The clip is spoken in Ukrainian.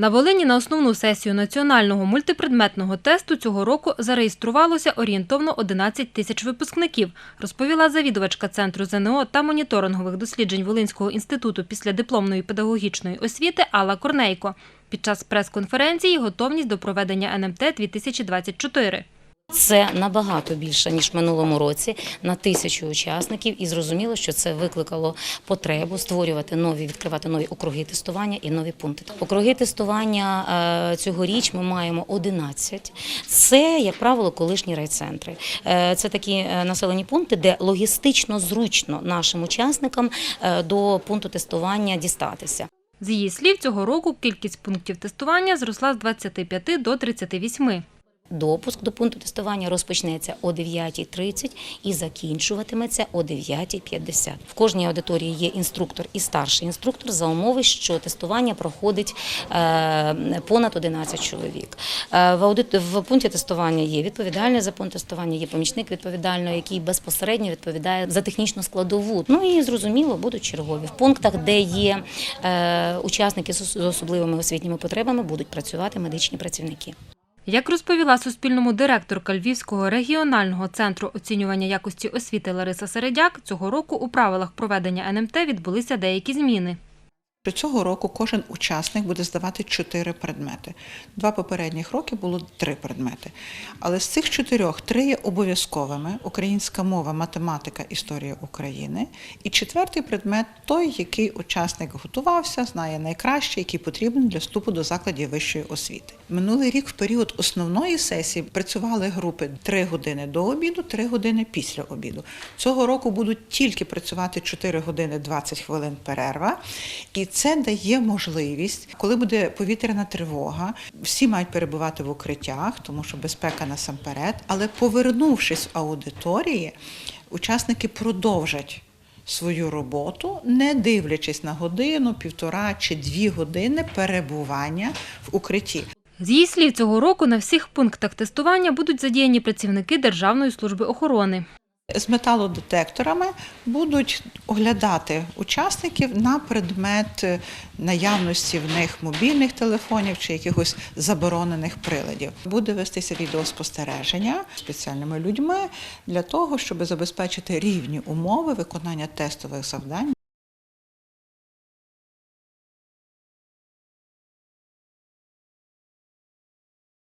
На Волині на основну сесію національного мультипредметного тесту цього року зареєструвалося орієнтовно 11 тисяч випускників, розповіла завідувачка Центру ЗНО та моніторингових досліджень Волинського інституту післядипломної педагогічної освіти Алла Корнейко. Під час прес-конференції готовність до проведення НМТ 2024. Це набагато більше ніж в минулому році на тисячу учасників, і зрозуміло, що це викликало потребу створювати нові, відкривати нові округи тестування і нові пункти. Округи тестування е, цьогоріч ми маємо 11. Це, як правило, колишні райцентри. Е, Це такі е, населені пункти, де логістично зручно нашим учасникам до пункту тестування дістатися. З її слів, цього року кількість пунктів тестування зросла з 25 до 38. Допуск до пункту тестування розпочнеться о 9.30 і закінчуватиметься о 9.50. В кожній аудиторії є інструктор і старший інструктор за умови, що тестування проходить е, понад 11 чоловік. Е, В, пункті тестування є відповідальний за пункт тестування, є помічник відповідального, який безпосередньо відповідає за технічну складову. Ну і зрозуміло, будуть чергові. В пунктах, де є е, учасники з особливими освітніми потребами, будуть працювати медичні працівники. Як розповіла Суспільному директорка Львівського регіонального центру оцінювання якості освіти Лариса Середяк, цього року у правилах проведення НМТ відбулися деякі зміни. Що Цього року кожен учасник буде здавати чотири предмети. Два попередніх роки було три предмети. Але з цих чотирьох три є обов'язковими: українська мова, математика, історія України. І четвертий предмет той, який учасник готувався, знає найкраще, який потрібен для вступу до закладів вищої освіти. Минулий рік в період основної сесії працювали групи 3 години до обіду, 3 години після обіду. Цього року будуть тільки працювати 4 години 20 хвилин перерва. І це дає можливість, коли буде повітряна тривога, всі мають перебувати в укриттях, тому що безпека насамперед. Але повернувшись в аудиторії, учасники продовжать свою роботу, не дивлячись на годину, півтора чи дві години перебування в укритті. З її слів, цього року на всіх пунктах тестування будуть задіяні працівники Державної служби охорони. З металодетекторами будуть оглядати учасників на предмет е, наявності в них мобільних телефонів чи якихось заборонених приладів. Буде вестися відеоспостереження спеціальними людьми для того, щоб забезпечити рівні умови виконання тестових завдань.